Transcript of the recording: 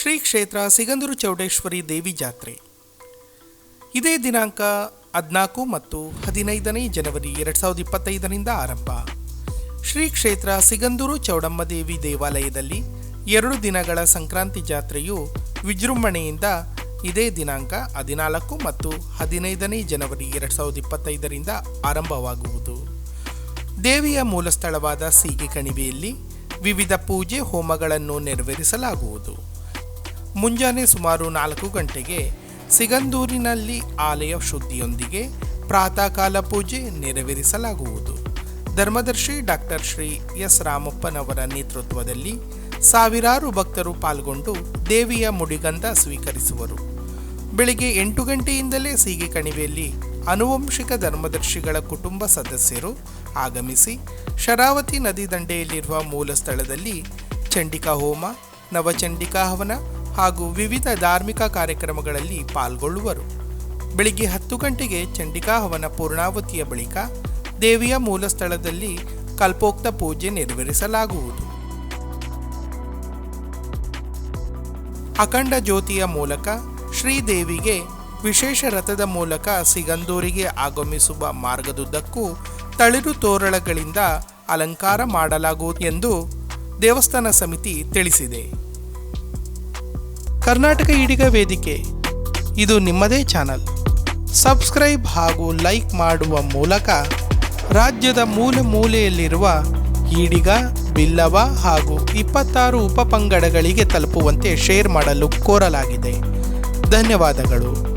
ಶ್ರೀ ಕ್ಷೇತ್ರ ಸಿಗಂದೂರು ಚೌಡೇಶ್ವರಿ ದೇವಿ ಜಾತ್ರೆ. ಇದೇ ದಿನಾಂಕ ಹದಿನಾಲ್ಕು ಮತ್ತು ಹದಿನೈದನೇ ಜನವರಿ ಎರಡು ಸಾವಿರದ ಇಪ್ಪತ್ತೈದರಿಂದ ಆರಂಭ. ಶ್ರೀ ಕ್ಷೇತ್ರ ಸಿಗಂದೂರು ಚೌಡಮ್ಮ ದೇವಿ ದೇವಾಲಯದಲ್ಲಿ ಎರಡು ದಿನಗಳ ಸಂಕ್ರಾಂತಿ ಜಾತ್ರೆಯು ವಿಜೃಂಭಣೆಯಿಂದ ಇದೇ ದಿನಾಂಕ ಹದಿನಾಲ್ಕು ಮತ್ತು ಹದಿನೈದನೇ ಜನವರಿ ಎರಡು ಸಾವಿರದ ಇಪ್ಪತ್ತೈದರಿಂದ ಆರಂಭವಾಗುವುದು. ದೇವಿಯ ಮೂಲ ಸ್ಥಳವಾದ ಸೀಗೆ ಕಣಿವೆಯಲ್ಲಿ ವಿವಿಧ ಪೂಜೆ ಹೋಮಗಳನ್ನು ನೆರವೇರಿಸಲಾಗುವುದು. ಮುಂಜಾನೆ ಸುಮಾರು ನಾಲ್ಕು ಗಂಟೆಗೆ ಸಿಗಂದೂರಿನಲ್ಲಿ ಆಲಯ ಶುದ್ಧಿಯೊಂದಿಗೆ ಪ್ರಾತಃ ಕಾಲ ಪೂಜೆ ನೆರವೇರಿಸಲಾಗುವುದು. ಧರ್ಮದರ್ಶಿ ಡಾಕ್ಟರ್ ಶ್ರೀ ಎಸ್. ರಾಮಪ್ಪನವರ ನೇತೃತ್ವದಲ್ಲಿ ಸಾವಿರಾರು ಭಕ್ತರು ಪಾಲ್ಗೊಂಡು ದೇವಿಯ ಮುಡಿಗಂಧ ಸ್ವೀಕರಿಸುವರು. ಬೆಳಿಗ್ಗೆ ಎಂಟು ಗಂಟೆಯಿಂದಲೇ ಸೀಗೆ ಕಣಿವೆಯಲ್ಲಿ ಅನುವಂಶಿಕ ಧರ್ಮದರ್ಶಿಗಳ ಕುಟುಂಬ ಸದಸ್ಯರು ಆಗಮಿಸಿ ಶರಾವತಿ ನದಿ ದಂಡೆಯಲ್ಲಿರುವ ಮೂಲ ಸ್ಥಳದಲ್ಲಿ ಚಂಡಿಕಾ ಹೋಮ ನವಚಂಡಿಕಾ ಹವನ ಹಾಗೂ ವಿವಿಧ ಧಾರ್ಮಿಕ ಕಾರ್ಯಕ್ರಮಗಳಲ್ಲಿ ಪಾಲ್ಗೊಳ್ಳುವರು. ಬೆಳಿಗ್ಗೆ ಹತ್ತು ಗಂಟೆಗೆ ಚಂಡಿಕಾ ಹವನ ಪೂರ್ಣಾವತಿಯ ಬಳಿಕ ದೇವಿಯ ಮೂಲ ಸ್ಥಳದಲ್ಲಿ ಕಲ್ಪೋಕ್ತ ಪೂಜೆ ನೆರವೇರಿಸಲಾಗುವುದು. ಅಖಂಡ ಜ್ಯೋತಿಯ ಮೂಲಕ ಶ್ರೀದೇವಿಗೆ ವಿಶೇಷ ರಥದ ಮೂಲಕ ಸಿಗಂದೂರಿಗೆ ಆಗಮಿಸುವ ಮಾರ್ಗದುದ್ದಕ್ಕೂ ತಳಿರು ತೋರಣಗಳಿಂದ ಅಲಂಕಾರ ಮಾಡಲಾಗುವುದು ಎಂದು ದೇವಸ್ಥಾನ ಸಮಿತಿ ತಿಳಿಸಿದೆ. ಕರ್ನಾಟಕ ಈಡಿಗ ವೇದಿಕೆ. ಇದು ನಿಮ್ಮದೇ ಚಾನಲ್. ಸಬ್ಸ್ಕ್ರೈಬ್ ಹಾಗೂ ಲೈಕ್ ಮಾಡುವ ಮೂಲಕ ರಾಜ್ಯದ ಮೂಲೆ ಮೂಲೆಯಲ್ಲಿರುವ ಈಡಿಗ, ಬಿಲ್ಲವ ಹಾಗೂ ಇಪ್ಪತ್ತಾರು ಉಪಪಂಗಡಗಳಿಗೆ ತಲುಪುವಂತೆ ಶೇರ್ ಮಾಡಲು ಕೋರಲಾಗಿದೆ. ಧನ್ಯವಾದಗಳು.